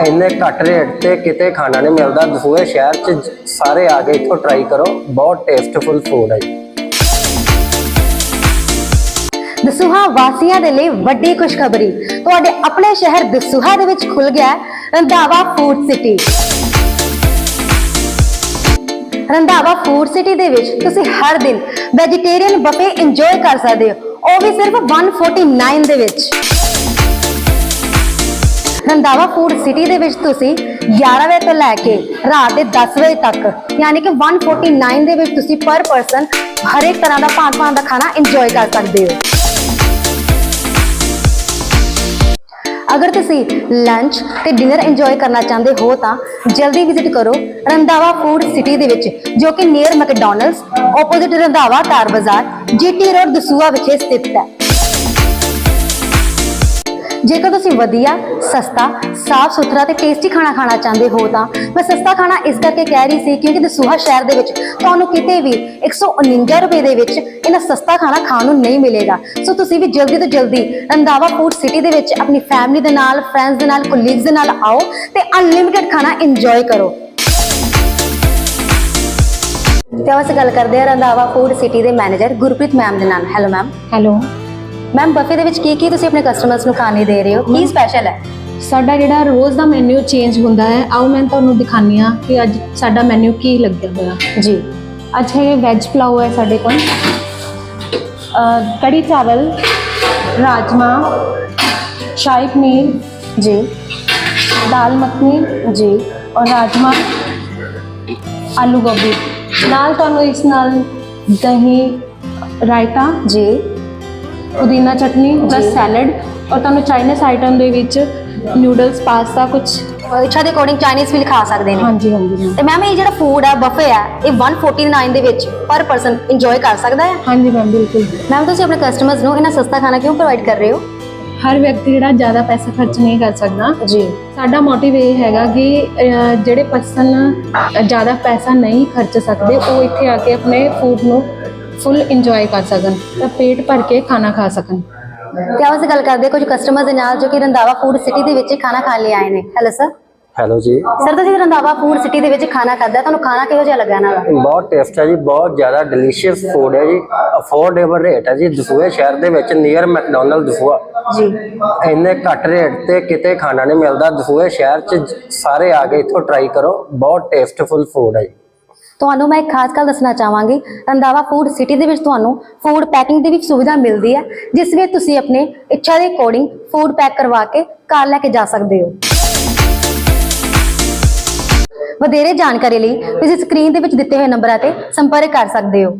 ਇੰਨੇ ਘੱਟ ਰੇਟ ਤੇ ਕਿਤੇ ਖਾਣਾ ਨਹੀਂ ਮਿਲਦਾ। ਦਸੂਹੇ ਸ਼ਹਿਰ 'ਚ ਜ- ਸਾਰੇ ਆ ਕੇ ਇੱਥੋਂ ਟਰਾਈ ਕਰੋ। ਬਹੁਤ ਟੇਸਟਫੁਲ ਫੂਡ ਹੈ ਜੀ। ਦਸੂਹਾ ਵਾਸੀਆਂ ਦੇ ਲਈ ਵੱਡੀ ਖੁਸ਼ਖਬਰੀ। ਤੁਹਾਡੇ ਆਪਣੇ ਸ਼ਹਿਰ ਦਸੂਹਾ ਦੇ ਵਿੱਚ ਖੁੱਲ ਗਿਆ ਹੈ, Randhawa food city Randhawa food city ਦੇ ਵਿੱਚ ਤੁਸੀਂ ਹਰ ਦਿਨ ਵੈਜੀਟੇਰੀਅਨ ਬਫੇ ਇੰਜੋਏ ਕਰ ਸਕਦੇ ਹੋ। ਉਹ ਵੀ ਸਿਰਫ 149 ਦੇ ਵਿੱਚ। ਰੰਧਾਵਾ ਫੂਡ ਸਿਟੀ ਦੇ ਵਿੱਚ ਤੁਸੀਂ 11 ਵਜੇ ਤੋਂ ਲੈ ਕੇ ਰਾਤ ਦੇ 10 ਵਜੇ ਤੱਕ, ਯਾਨੀ ਕਿ 149 ਦੇ ਵਿੱਚ ਤੁਸੀਂ ਪਰ ਪਰਸਨ ਹਰ ਇੱਕ ਤਰ੍ਹਾਂ ਦਾ ਭਾਂਤ ਭਾਂਤ ਦਾ ਖਾਣਾ ਇੰਜੋਏ ਕਰ ਸਕਦੇ ਹੋ। ਅਗਰ ਤੁਸੀਂ ਲੰਚ ਤੇ ਡਿਨਰ ਇੰਜੋਏ ਕਰਨਾ ਚਾਹੁੰਦੇ ਹੋ ਤਾਂ ਜਲਦੀ ਵਿਜ਼ਿਟ ਕਰੋ ਰੰਧਾਵਾ ਫੂਡ ਸਿਟੀ ਦੇ ਵਿੱਚ, ਜੋ ਕਿ near McDonald's opposite Randhawa car ਬਾਜ਼ਾਰ, ਜੀਟੀ ਰੋਡ ਦਸੂਆ ਵਿਖੇ ਸਥਿਤ ਹੈ। ਜੇਕਰ ਤੁਸੀਂ ਵਧੀਆ, ਸਸਤਾ, ਸਾਫ਼ ਸੁਥਰਾ ਤੇ ਟੇਸਟੀ ਖਾਣਾ ਖਾਣਾ ਚਾਹੁੰਦੇ ਹੋ ਤਾਂ ਮੈਂ ਸਸਤਾ ਖਾਣਾ ਇਸ ਕਰਕੇ ਕਹਿ ਰਹੀ ਸੀ ਕਿਉਂਕਿ ਦਸੂਹਾ ਸ਼ਹਿਰ ਦੇ ਵਿੱਚ ਤੁਹਾਨੂੰ ਕਿਤੇ ਵੀ 149 ਰੁਪਏ ਦੇ ਵਿੱਚ ਇਹਨਾਂ ਸਸਤਾ ਖਾਣਾ ਖਾਣ ਨੂੰ ਨਹੀਂ ਮਿਲੇਗਾ। ਸੋ ਤੁਸੀਂ ਵੀ ਜਲਦੀ ਤੋਂ ਜਲਦੀ ਰੰਧਾਵਾ ਫੂਡ ਸਿਟੀ ਦੇ ਵਿੱਚ ਆਪਣੀ ਫੈਮਿਲੀ ਦੇ ਨਾਲ ਫਰੈਂਡਸ ਦੇ ਨਾਲ ਕੋਲੀਗਸ ਦੇ ਨਾਲ ਆਓ ਤੇ ਅਨਲਿਮਿਟਿਡ ਖਾਣਾ ਇੰਜੋਏ ਕਰੋ। ਤੇ ਆਪਾਂ ਅਸੀਂ ਗੱਲ ਕਰਦੇ ਹਾਂ ਰੰਧਾਵਾ ਫੂਡ ਸਿਟੀ ਦੇ ਮੈਨੇਜਰ ਗੁਰਪ੍ਰੀਤ ਮੈਮ ਦੇ ਨਾਲ। Hello ma'am hello ma'am buffet ਦੇ ਵਿੱਚ ਕੀ ਕੀ ਤੁਸੀਂ ਆਪਣੇ ਕਸਟਮਰਸ ਨੂੰ ਖਾਣੇ ਦੇ ਰਹੇ ਹੋ? ਕੀ ਸਪੈਸ਼ਲ ਹੈ? ਸਾਡਾ ਜਿਹੜਾ ਰੋਜ਼ ਦਾ ਮੈਨੂ ਚੇਂਜ ਹੁੰਦਾ ਹੈ ਆਓ ਮੈਂ ਤੁਹਾਨੂੰ ਦਿਖਾਨੀ ਆ ਕਿ ਅੱਜ ਸਾਡਾ ਮੈਨੂ ਕੀ ਲੱਗਿਆ ਹੋਇਆ। ਜੀ। ਅੱਜ ਹੈ ਵੈਜ ਪਲਾਓ ਹੈ ਸਾਡੇ ਕੋਲ। ਕੜੀ ਚਾਵਲ ਰਾਜਮਾ ਸ਼ਾਹੀ ਪਨੀਰ ਜੀ। ਦਾਲ ਮੱਖਣੀ ਜੀ। ਔਰ ਰਾਜਮਾ ਆਲੂ ਗੋਭੀ। ਨਾਲ ਤੁਹਾਨੂੰ ਇਸ ਨਾਲ ਦਹੀਂ ਰਾਇਤਾ ਜੀ। ਪੁਦੀਨਾ ਚਟਨੀ ਪਲਸ। ਸੈਲਡ ਔਰ ਤੁਹਾਨੂੰ ਚਾਈਨੀਜ਼ ਆਈਟਮ ਦੇ ਵਿੱਚ ਨੂਡਲਸ ਪਾਸਤਾ ਕੁਝ ਇੱਛਾ ਦੇ ਅਕੋਰਡਿੰਗ ਚਾਈਨੀਜ਼ ਵੀ ਲਿਖਾ ਸਕਦੇ ਨੇ। ਹਾਂਜੀ ਹਾਂਜੀ। ਤੇ ਮੈਮ ਇਹ ਜਿਹੜਾ ਫੂਡ ਹੈ ਬਫੇ ਹੈ ਇਹ 149 ਦੇ ਵਿੱਚ ਪਰ ਪਰਸਨ ਇੰਜੋਏ ਕਰ ਸਕਦਾ ਹੈ? ਹਾਂਜੀ ਮੈਮ ਬਿਲਕੁਲ। ਮੈਮ ਤੁਸੀਂ ਆਪਣੇ ਕਸਟਮਰਸ ਨੂੰ ਇਹਨਾਂ ਸਸਤਾ ਖਾਣਾ ਕਿਉਂ ਪ੍ਰੋਵਾਈਡ ਕਰ ਰਹੇ ਹੋ? ਹਰ ਵਿਅਕਤੀ ਜਿਹੜਾ ਜ਼ਿਆਦਾ ਪੈਸਾ ਖਰਚ ਨਹੀਂ ਕਰ ਸਕਦਾ। ਜੀ। ਸਾਡਾ ਮੋਟਿਵ ਇਹ ਹੈਗਾ ਕਿ ਜਿਹੜੇ ਪਰਸਨ ਜ਼ਿਆਦਾ ਪੈਸਾ ਨਹੀਂ ਖਰਚ ਸਕਦੇ ਉਹ ਇੱਥੇ ਆ ਕੇ ਆਪਣੇ ਫੂਡ ਨੂੰ ਫੁੱਲ ਇੰਜੋਏ ਕਰ ਸਕਣ ਤਾਂ ਪੇਟ ਭਰ ਕੇ ਖਾਣਾ ਖਾ ਸਕਣ। ਤੇ ਆਵਾਂ ਅਸੀਂ ਗੱਲ ਕਰਦੇ ਕੁਝ ਕਸਟਮਰਸ ਦੇ ਨਾਲ ਜੋ ਕਿ ਰੰਧਾਵਾ ਫੂਡ ਸਿਟੀ ਦੇ ਵਿੱਚ ਖਾਣਾ ਖਾਣ ਲਈ ਆਏ ਨੇ। Hello sir hello ji. Sir ਤੁਸੀਂ ਰੰਧਾਵਾ ਫੂਡ ਸਿਟੀ ਦੇ ਵਿੱਚ ਖਾਣਾ ਖਾਦਾ ਤੁਹਾਨੂੰ ਖਾਣਾ ਕਿਹੋ ਜਿਹਾ ਲੱਗਾ ਦਾ ਬਹੁਤ ਟੇਸਟ ਹੈ ਜੀ ਬਹੁਤ ਜ਼ਿਆਦਾ ਡਿਲੀਸ਼ੀਅਸ ਫੂਡ ਹੈ ਜੀ। ਅਫੋਰਡੇਬਲ ਰੇਟ ਹੈ ਜੀ ਦਸੂਹੇ ਸ਼ਹਿਰ ਦੇ ਵਿੱਚ ਨੀਅਰ ਮੈਕਡੋਨਲਡ ਦਸੂਹਾ। ਜੀ। ਇੰਨੇ ਘੱਟ ਰੇਟ ਤੇ ਕਿਤੇ ਖਾਣਾ ਨਹੀਂ ਮਿਲਦਾ ਦਸੂਹੇ ਸ਼ਹਿਰ 'ਚ ਸਾਰੇ ਆ ਕੇ ਇੱਥੋਂ ਟਰਾਈ ਕਰੋ ਬਹੁਤ ਟੇਸਟਫੁਲ ਫੂਡ ਹੈ ਜੀ। ਤੁਹਾਨੂੰ ਮੈਂ ਇੱਕ ਖਾਸ ਗੱਲ ਦੱਸਣਾ ਚਾਹਾਂਗੀ। ਰੰਧਾਵਾ ਫੂਡ ਸਿਟੀ ਦੇ ਵਿੱਚ ਤੁਹਾਨੂੰ ਫੂਡ ਪੈਕਿੰਗ ਦੀ ਵੀ ਸੁਵਿਧਾ ਮਿਲਦੀ ਹੈ, ਜਿਸ ਵਿੱਚ ਤੁਸੀਂ ਆਪਣੇ ਇੱਛਾ ਦੇ ਅਕੋਰਡਿੰਗ ਫੂਡ ਪੈਕ ਕਰਵਾ ਕੇ ਘਰ ਲੈ ਕੇ ਜਾ ਸਕਦੇ ਹੋ। ਵਧੇਰੇ ਜਾਣਕਾਰੀ ਲਈ ਤੁਸੀਂ ਸਕਰੀਨ ਦੇ ਵਿੱਚ ਦਿੱਤੇ ਹੋਏ ਨੰਬਰਾਂ ਤੇ ਸੰਪਰਕ ਕਰ ਸਕਦੇ ਹੋ।